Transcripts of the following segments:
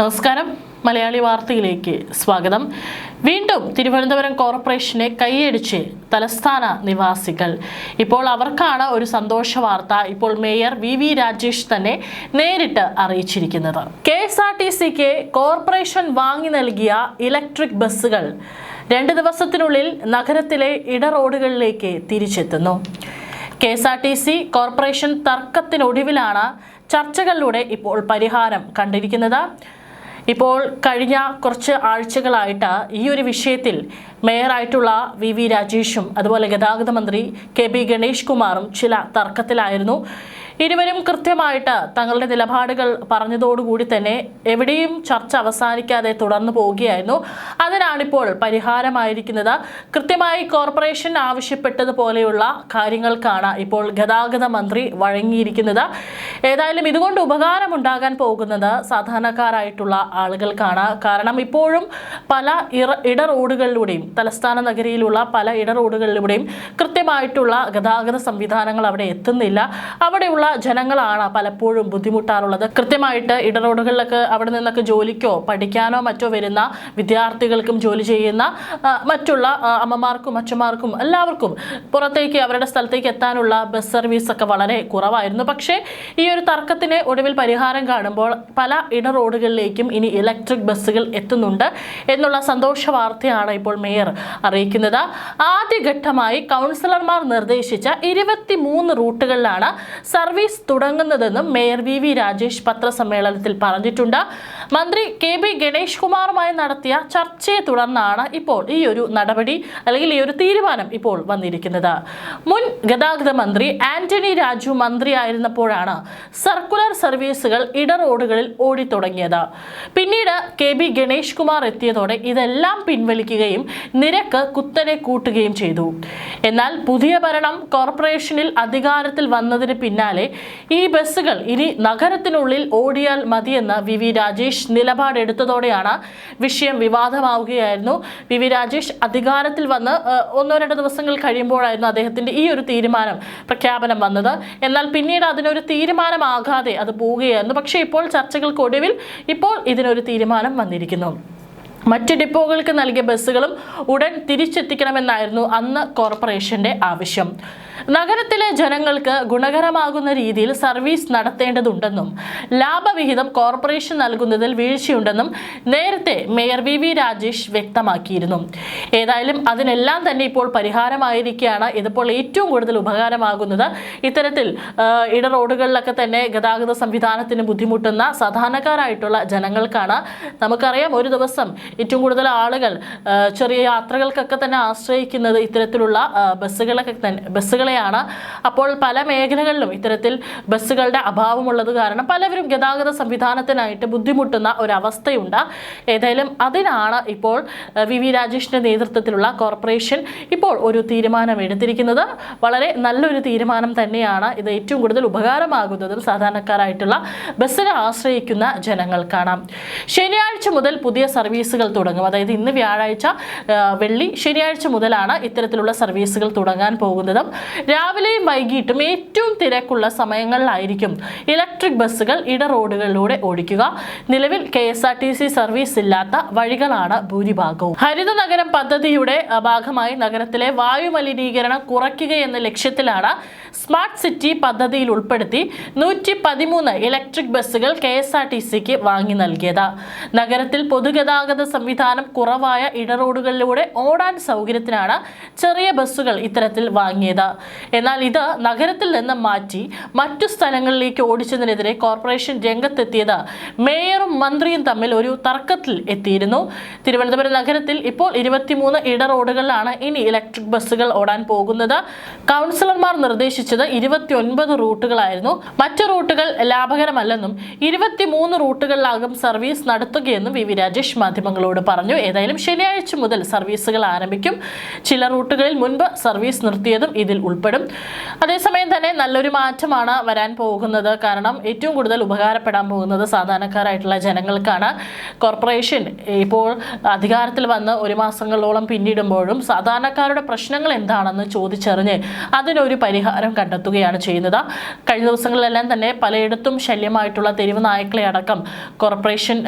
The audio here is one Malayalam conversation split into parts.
നമസ്കാരം. മലയാളി വാർത്തയിലേക്ക് സ്വാഗതം. വീണ്ടും തിരുവനന്തപുരം കോർപ്പറേഷനെ കൈയടിച്ച് തലസ്ഥാന നിവാസികൾ. ഇപ്പോൾ അവർക്കാണ് ഒരു സന്തോഷ വാർത്ത ഇപ്പോൾ മേയർ വി വി രാജേഷ് തന്നെ നേരിട്ട് അറിയിച്ചിരിക്കുന്നത്. കെ എസ് ആർ ടി സിക്ക് കോർപ്പറേഷൻ വാങ്ങി നൽകിയ ഇലക്ട്രിക് ബസ്സുകൾ രണ്ട് ദിവസത്തിനുള്ളിൽ നഗരത്തിലെ ഇട റോഡുകളിലേക്ക് തിരിച്ചെത്തുന്നു. K S R T C corporation തർക്കത്തിനൊടുവിലാണ് ചർച്ചകളിലൂടെ ഇപ്പോൾ പരിഹാരം കണ്ടിരിക്കുന്നത്. ഇപ്പോൾ കഴിഞ്ഞ കുറച്ച് ആഴ്ചകളായിട്ട് ഈ ഒരു വിഷയത്തിൽ മേയറായിട്ടുള്ള വി വി രാജേഷും അതുപോലെ ഗതാഗത മന്ത്രി കെ ബി ഗണേഷ് കുമാറും ചില തർക്കത്തിലായിരുന്നു. ഇരുവരും കൃത്യമായിട്ട് തങ്ങളുടെ നിലപാടുകൾ പറഞ്ഞതോടുകൂടി തന്നെ എവിടെയും ചർച്ച അവസാനിക്കാതെ തുടർന്നു പോവുകയായിരുന്നു. അതിനാണിപ്പോൾ പരിഹാരമായിരിക്കുന്നത്. കൃത്യമായി കോർപ്പറേഷൻ ആവശ്യപ്പെട്ടതുപോലെയുള്ള കാര്യങ്ങൾക്കാണ് ഇപ്പോൾ ഗതാഗത മന്ത്രി വഴങ്ങിയിരിക്കുന്നത്. ഏതായാലും ഇതുകൊണ്ട് ഉപകാരമുണ്ടാകാൻ പോകുന്നത് സാധാരണക്കാരായിട്ടുള്ള ആളുകൾക്കാണ്. കാരണം ഇപ്പോഴും പല ഇട റോഡുകളിലൂടെയും തലസ്ഥാന നഗരിയിലുള്ള പല ഇട റോഡുകളിലൂടെയും കൃത്യമായിട്ടുള്ള ഗതാഗത സംവിധാനങ്ങൾ അവിടെ എത്തുന്നില്ല. അവിടെയുള്ള ജനങ്ങളാണ് പലപ്പോഴും ബുദ്ധിമുട്ടാറുള്ളത്. കൃത്യമായിട്ട് ഇടറോഡുകളിലൊക്കെ അവിടെ നിന്നൊക്കെ ജോലിക്കോ പഠിക്കാനോ മറ്റോ വരുന്ന വിദ്യാർത്ഥികൾക്കും ജോലി ചെയ്യുന്ന മറ്റുള്ള അമ്മമാർക്കും അച്ഛന്മാർക്കും എല്ലാവർക്കും പുറത്തേക്ക് അവരുടെ സ്ഥലത്തേക്ക് എത്താനുള്ള ബസ് സർവീസ് ഒക്കെ വളരെ കുറവായിരുന്നു. പക്ഷേ ഈ ഒരു തർക്കത്തിന് ഒടുവിൽ പരിഹാരം കാണുമ്പോൾ പല ഇട റോഡുകളിലേക്കും ഇനി ഇലക്ട്രിക് ബസ്സുകൾ എത്തുന്നുണ്ട് എന്നുള്ള സന്തോഷ വാർത്തയാണ് ഇപ്പോൾ മേയർ അറിയിക്കുന്നത്. ആദ്യഘട്ടമായി കൗൺസിലർമാർ നിർദ്ദേശിച്ച ഇരുപത്തിമൂന്ന് റൂട്ടുകളിലാണ് സർവീസ് തുടങ്ങുന്നതെന്നും മേയർ വി വി രാജേഷ് പത്രസമ്മേളനത്തിൽ പറഞ്ഞിട്ടുണ്ട്. മന്ത്രി കെ ബി ഗണേഷ് കുമാറുമായി നടത്തിയ ചർച്ചയെ തുടർന്നാണ് ഇപ്പോൾ ഈ ഒരു നടപടി അല്ലെങ്കിൽ ഈ ഒരു തീരുമാനം ഇപ്പോൾ വന്നിരിക്കുന്നത്. മുൻ ഗതാഗത മന്ത്രി ആന്റണി രാജു മന്ത്രിയായിരുന്നപ്പോഴാണ് സർക്കുലർ സർവീസുകൾ ഇട റോഡുകളിൽ ഓടിത്തുടങ്ങിയത്. പിന്നീട് കെ ബി ഗണേഷ് കുമാർ എത്തിയതോടെ ഇതെല്ലാം പിൻവലിക്കുകയും നിരക്ക് കുത്തനെ കൂട്ടുകയും ചെയ്തു. എന്നാൽ പുതിയ ഭരണം കോർപ്പറേഷനിൽ അധികാരത്തിൽ വന്നതിന് പിന്നാലെ ഈ ബസ്സുകൾ ഇനി നഗരത്തിനുള്ളിൽ ഓടിയാൽ മതിയെന്ന് വി വി രാജേഷ് നിലപാടെടുത്തതോടെയാണ് വിഷയം വിവാദമാവുകയായിരുന്നു. വി വി രാജേഷ് അധികാരത്തിൽ വന്ന് ഒന്നോ രണ്ടോ ദിവസങ്ങൾ കഴിയുമ്പോഴായിരുന്നു അദ്ദേഹത്തിന്റെ ഈ ഒരു തീരുമാനം പ്രഖ്യാപനം വന്നത്. എന്നാൽ പിന്നീട് അതിനൊരു തീരുമാനമാകാതെ അത് പോവുകയായിരുന്നു. പക്ഷേ ഇപ്പോൾ ചർച്ചകൾക്കൊടുവിൽ ഇപ്പോൾ ഇതിനൊരു തീരുമാനം വന്നിരിക്കുന്നു. മറ്റ് ഡിപ്പോകൾക്ക് നൽകിയ ബസ്സുകളും ഉടൻ തിരിച്ചെത്തിക്കണമെന്നായിരുന്നു അന്ന് കോർപ്പറേഷന്റെ ആവശ്യം. നഗരത്തിലെ ജനങ്ങൾക്ക് ഗുണകരമാകുന്ന രീതിയിൽ സർവീസ് നടത്തേണ്ടതുണ്ടെന്നും ലാഭവിഹിതം കോർപ്പറേഷൻ നൽകുന്നതിൽ വീഴ്ചയുണ്ടെന്നും നേരത്തെ മേയർ വി വി രാജേഷ് വ്യക്തമാക്കിയിരുന്നു. ഏതായാലും അതിനെല്ലാം തന്നെ ഇപ്പോൾ പരിഹാരമായിരിക്കുകയാണ്. ഇതിപ്പോൾ ഏറ്റവും കൂടുതൽ ഉപകാരമാകുന്നത് ഇത്തരത്തിൽ ഇട റോഡുകളിലൊക്കെ തന്നെ ഗതാഗത സംവിധാനത്തിന് ബുദ്ധിമുട്ടുന്ന സാധാരണക്കാരായിട്ടുള്ള ജനങ്ങൾക്കാണ്. നമുക്കറിയാം ഒരു ദിവസം ഏറ്റവും കൂടുതൽ ആളുകൾ ചെറിയ യാത്രകൾക്കൊക്കെ തന്നെ ആശ്രയിക്കുന്നത് ഇത്തരത്തിലുള്ള ബസ്സുകളൊക്കെ തന്നെ ബസ്സുകളെയാണ്. അപ്പോൾ പല മേഖലകളിലും ഇത്തരത്തിൽ ബസ്സുകളുടെ അഭാവമുള്ളത് കാരണം പലവരും ഗതാഗത സംവിധാനത്തിനായിട്ട് ബുദ്ധിമുട്ടുന്ന ഒരവസ്ഥയുണ്ട്. ഏതായാലും അതിനാണ് ഇപ്പോൾ വി. വി. രാജേഷിന്റെ നേതൃത്വത്തിലുള്ള കോർപ്പറേഷൻ ഇപ്പോൾ ഒരു തീരുമാനം എടുത്തിരിക്കുന്നത് വളരെ നല്ലൊരു തീരുമാനം തന്നെയാണ് ഇത് ഏറ്റവും കൂടുതൽ ഉപകാരമാകുന്നതും സാധാരണക്കാരായിട്ടുള്ള ബസ്സിനെ ആശ്രയിക്കുന്ന ജനങ്ങൾക്കാണ് ശനിയാഴ്ച മുതൽ പുതിയ സർവീസുകൾ തുടങ്ങും. അതായത് ഇന്ന് വ്യാഴാഴ്ച വെള്ളി ശനിയാഴ്ച മുതലാണ് ഇത്തരത്തിലുള്ള സർവീസുകൾ തുടങ്ങാൻ പോകുന്നതും. രാവിലെയും വൈകിട്ടും ഏറ്റവും തിരക്കുള്ള സമയങ്ങളിലായിരിക്കും ഇലക്ട്രിക് ബസ്സുകൾ ഇട റോഡുകളിലൂടെ ഓടിക്കുക. നിലവിൽ K S R T C service ഇല്ലാത്ത വഴികളാണ് ഭൂരിഭാഗവും. ഹരിത നഗരം പദ്ധതിയുടെ ഭാഗമായി നഗരത്തിലെ വായു മലിനീകരണം കുറയ്ക്കുക എന്ന ലക്ഷ്യത്തിലാണ് സ്മാർട്ട് സിറ്റി പദ്ധതിയിൽ ഉൾപ്പെടുത്തി നൂറ്റി പതിമൂന്ന് ഇലക്ട്രിക് ബസ്സുകൾ കെ എസ് ആർ ടി സിക്ക് വാങ്ങി നൽകിയത്. നഗരത്തിൽ പൊതുഗതാഗത സംവിധാനം കുറവായ ഇടറോഡുകളിലൂടെ ഓടാൻ സൗകര്യത്തിനാണ് ചെറിയ ബസ്സുകൾ ഇത്തരത്തിൽ വാങ്ങിയത്. എന്നാൽ ഇത് നഗരത്തിൽ നിന്ന് മാറ്റി മറ്റു സ്ഥലങ്ങളിലേക്ക് ഓടിച്ചതിനെതിരെ കോർപ്പറേഷൻ രംഗത്തെത്തിയത് മേയറും മന്ത്രിയും തമ്മിൽ ഒരു തർക്കത്തിൽ എത്തിയിരുന്നു. തിരുവനന്തപുരം നഗരത്തിൽ ഇപ്പോൾ ഇരുപത്തിമൂന്ന് ഇടറോഡുകളിലാണ് ഇനി ഇലക്ട്രിക് ബസ്സുകൾ ഓടാൻ പോകുന്നത്. കൗൺസിലർമാർ നിർദ്ദേശിച്ചത് ഇരുപത്തിയൊൻപത് റൂട്ടുകളായിരുന്നു. മറ്റു റൂട്ടുകൾ ലാഭകരമല്ലെന്നും ഇരുപത്തിമൂന്ന് റൂട്ടുകളിലാകും സർവീസ് നടത്തുകയെന്നും വി വി രാജേഷ് മാധ്യമങ്ങളോട് പറഞ്ഞു. ഏതായാലും ശനിയാഴ്ച മുതൽ സർവീസുകൾ ആരംഭിക്കും. ചില റൂട്ടുകളിൽ മുൻപ് സർവീസ് നിർത്തിയതും ഇതിൽ ഉൾപ്പെടും. അതേസമയം തന്നെ നല്ലൊരു മാറ്റമാണ് വരാൻ പോകുന്നത്. കാരണം ഏറ്റവും കൂടുതൽ ഉപകാരപ്പെടാൻ പോകുന്നത് സാധാരണക്കാരായിട്ടുള്ള ജനങ്ങൾക്കാണ്. കോർപ്പറേഷൻ ഇപ്പോൾ അധികാരത്തിൽ വന്ന് ഒരു മാസങ്ങളോളം പിന്നിടുമ്പോഴും സാധാരണക്കാരുടെ പ്രശ്നങ്ങൾ എന്താണെന്ന് ചോദിച്ചറിഞ്ഞ് അതിനൊരു പരിഹാരം കണ്ടെത്തുകയാണ് ചെയ്യുന്നത്. കഴിഞ്ഞ ദിവസങ്ങളിലെല്ലാം തന്നെ പലയിടത്തും ശല്യമായിട്ടുള്ള തെരുവ് നായ്ക്കളെ അടക്കം കോർപ്പറേഷൻ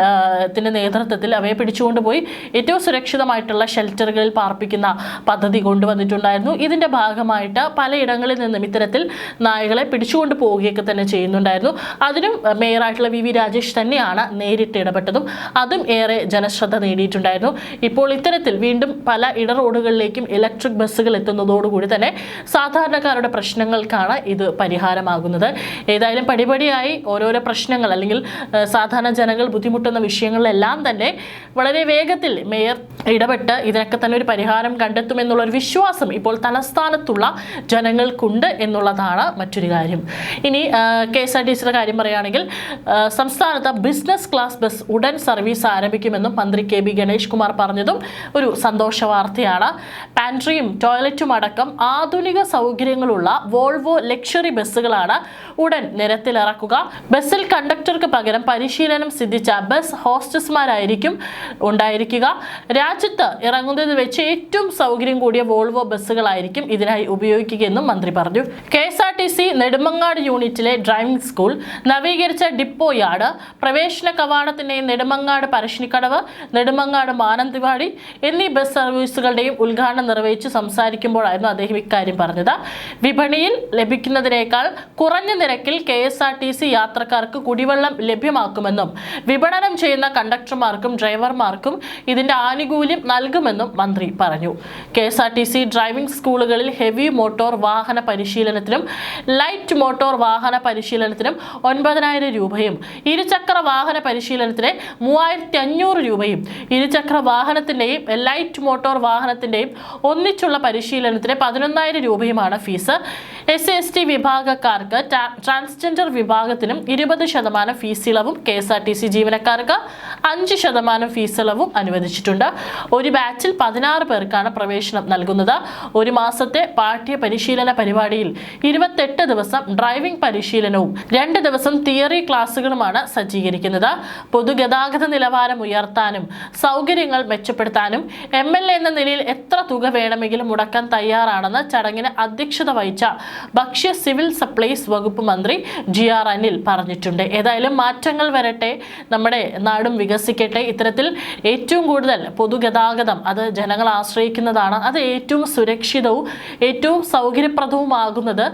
ത്തിന്റെ നേതൃത്വത്തിൽ അവയെ പിടിച്ചുകൊണ്ടുപോയി ഏറ്റവും സുരക്ഷിതമായിട്ടുള്ള ഷെൽട്ടറുകളിൽ പാർപ്പിക്കുന്ന പദ്ധതി കൊണ്ടുവന്നിട്ടുണ്ടായിരുന്നു. ഇതിന്റെ ഭാഗമായിട്ട് പലയിടങ്ങളിൽ നിന്നും ഇത്തരത്തിൽ നായകളെ പിടിച്ചുകൊണ്ട് പോവുകയൊക്കെ തന്നെ ചെയ്യുന്നുണ്ടായിരുന്നു. അതിനും മേയറായിട്ടുള്ള വി വി രാജേഷ് തന്നെയാണ് നേരിട്ട് ഇടപെട്ടതും. അതും ഏറെ ജനശ്രദ്ധ നേടിയിട്ടുണ്ടായിരുന്നു. ഇപ്പോൾ ഇത്തരത്തിൽ വീണ്ടും പല ഇട റോഡുകളിലേക്കും ഇലക്ട്രിക് ബസ്സുകൾ എത്തുന്നതോടുകൂടി തന്നെ സാധാരണക്കാരുടെ പ്രശ്നങ്ങൾക്കാണ് ഇത് പരിഹാരമാകുന്നത്. ഏതായാലും പടിപടിയായി ഓരോരോ പ്രശ്നങ്ങൾ അല്ലെങ്കിൽ സാധാരണ ജനങ്ങൾ ബുദ്ധിമുട്ടുന്ന വിഷയങ്ങളിലെല്ലാം തന്നെ വളരെ വേഗത്തിൽ മേയർ ഇടപെട്ട് ഇതിനൊക്കെ തന്നെ ഒരു പരിഹാരം കണ്ടെത്തുമെന്നുള്ള ഒരു വിശ്വാസം ഇപ്പോൾ തലസ്ഥാനത്തുള്ള ജനങ്ങൾക്കുണ്ട് എന്നുള്ളതാണ് മറ്റൊരു കാര്യം. ഇനി കെ എസ് ആർ ടി സിയുടെ കാര്യം പറയുകയാണെങ്കിൽ സംസ്ഥാനത്ത് ബിസിനസ് ക്ലാസ് ബസ് ഉടൻ സർവീസ് ആരംഭിക്കുമെന്നും മന്ത്രി കെ ബി ഗണേഷ് കുമാർ പറഞ്ഞതും ഒരു സന്തോഷ വാർത്തയാണ്. പാൻട്രിയും ടോയ്ലറ്റും അടക്കം ആധുനിക സൗകര്യങ്ങളുള്ള വോൾവോ ലക്ഷറി ബസ്സുകളാണ് ഉടൻ നിരത്തിലിറക്കുക. ബസ്സിൽ കണ്ടക്ടർക്ക് പകരം പരിശീലനം സിദ്ധിച്ച ബസ് ഹോസ്റ്റസ്മാരായിരിക്കും ഉണ്ടായിരിക്കുക. രാജ്യത്ത് ഇറങ്ങുന്നതിൽ വെച്ച് ഏറ്റവും സൗകര്യം കൂടിയ വോൾവോ ബസ്സുകളായിരിക്കും ഇതിനായി ഉപയോഗിക്കുകയെന്നും മന്ത്രി പറഞ്ഞു. കെ എസ് സി നെടുമങ്ങാട് യൂണിറ്റിലെ ഡ്രൈവിംഗ് സ്കൂൾ നവീകരിച്ച ഡിപ്പോ യാർഡ് പ്രവേശന കവാടത്തിന്റെ നെടുമങ്ങാട് പരശ്ശിനിക്കടവ് നെടുമങ്ങാട് മാനന്തവാടി എന്നീ ബസ് സർവീസുകളുടെയും ഉദ്ഘാടനം നിർവഹിച്ച് സംസാരിക്കുമ്പോഴായിരുന്നു അദ്ദേഹം ഇക്കാര്യം പറഞ്ഞത്. വിപണിയിൽ ലഭിക്കുന്നതിനേക്കാൾ കുറഞ്ഞ നിരക്കിൽ കെ യാത്രക്കാർക്ക് കുടിവെള്ളം ലഭ്യമാക്കുമെന്നും വിപണനം ചെയ്യുന്ന കണ്ടക്ടർമാർക്കും ഡ്രൈവർമാർക്കും ഇതിന്റെ ആനുകൂല്യം നൽകുമെന്നും മന്ത്രി പറഞ്ഞു. കെ ഡ്രൈവിംഗ് സ്കൂളുകളിൽ ഹെവി മോട്ടോർ വാഹന പരിശീലനത്തിനും ലൈറ്റ് മോട്ടോർ വാഹന പരിശീലനത്തിനും ഒൻപതിനായിരം രൂപയും ഇരുചക്ര വാഹന പരിശീലനത്തിന് മൂവായിരത്തി അഞ്ഞൂറ് രൂപയും ഇരുചക്ര വാഹനത്തിന്റെയും ലൈറ്റ് മോട്ടോർ വാഹനത്തിന്റെയും ഒന്നിച്ചുള്ള പരിശീലനത്തിന് പതിനൊന്നായിരം രൂപയുമാണ് ഫീസ്. എസ് എസ് ടി വിഭാഗക്കാർക്ക് ട്രാൻസ്ജെൻഡർ വിഭാഗത്തിനും ഇരുപത് ശതമാനം fees ഇളവും K S R T C ജീവനക്കാർക്ക് അഞ്ച് ശതമാനം ഫീസ് ഇളവും അനുവദിച്ചിട്ടുണ്ട്. ഒരു ബാച്ചിൽ പതിനാറ് പേർക്കാണ് പ്രവേശനം നൽകുന്നത്. ഒരു മാസത്തെ പാഠ്യ പരിശീലന പരിപാടിയിൽ ഇരുപത്തെട്ട് ദിവസം ഡ്രൈവിംഗ് പരിശീലനവും രണ്ട് ദിവസം തിയറി ക്ലാസ്സുകളുമാണ് സജ്ജീകരിക്കുന്നത്. പൊതുഗതാഗത നിലവാരം ഉയർത്താനും സൗകര്യങ്ങൾ മെച്ചപ്പെടുത്താനും എം എൽ എ എന്ന നിലയിൽ എത്ര തുക വേണമെങ്കിലും മുടക്കാൻ തയ്യാറാണെന്ന് ചടങ്ങിന് അധ്യക്ഷത വഹിച്ച ഭക്ഷ്യ സിവിൽ സപ്ലൈസ് വകുപ്പ് മന്ത്രി ജി ആർ അനിൽ പറഞ്ഞിട്ടുണ്ട്. ഏതായാലും മാറ്റങ്ങൾ വരട്ടെ നമ്മുടെ നാടും വികസിക്കട്ടെ. ഇത്തരത്തിൽ ഏറ്റവും കൂടുതൽ പൊതുഗതാഗതം അത് ജനങ്ങൾ ആശ്രയിക്കുന്നതാണ്. അത് ഏറ്റവും സുരക്ഷിതവും ഏറ്റവും സൗകര്യപ്രദവുമാകുന്നത്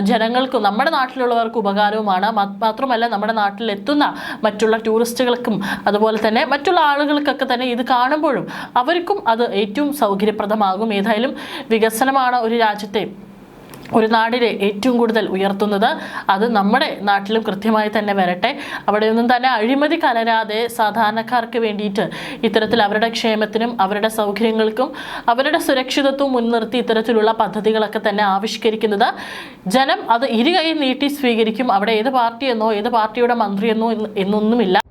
ജനങ്ങൾക്കും നമ്മുടെ നാട്ടിലുള്ളവർക്ക് ഉപകാരവുമാണ്. മാത്രമല്ല നമ്മുടെ നാട്ടിലെത്തുന്ന മറ്റുള്ള ടൂറിസ്റ്റുകൾക്കും അതുപോലെ തന്നെ മറ്റുള്ള ആളുകൾക്കൊക്കെ തന്നെ ഇത് കാണുമ്പോഴും അവർക്കും അത് ഏറ്റവും സൗകര്യപ്രദമാകും. ഏതായാലും വികസനമാണ് ഒരു രാജ്യത്തെ ഒരു നാടിനെ ഏറ്റവും കൂടുതൽ ഉയർത്തുന്നത് അത് നമ്മുടെ നാട്ടിലും കൃത്യമായി തന്നെ വരട്ടെ. അവിടെയൊന്നും തന്നെ അഴിമതി കലരാതെ സാധാരണക്കാർക്ക് വേണ്ടിയിട്ട് ഇത്തരത്തിൽ അവരുടെ ക്ഷേമത്തിനും അവരുടെ സൗകര്യങ്ങൾക്കും അവരുടെ സുരക്ഷിതത്വം മുൻനിർത്തി ഇത്തരത്തിലുള്ള പദ്ധതികളൊക്കെ തന്നെ ആവിഷ്കരിക്കുന്നത്. ജനം അത് ഇരുകൈ നീട്ടി സ്വീകരിക്കും. അവിടെ ഏത് പാർട്ടിയെന്നോ ഏത് പാർട്ടിയുടെ മന്ത്രിയെന്നോ എന്ന് എന്നൊന്നുമില്ല.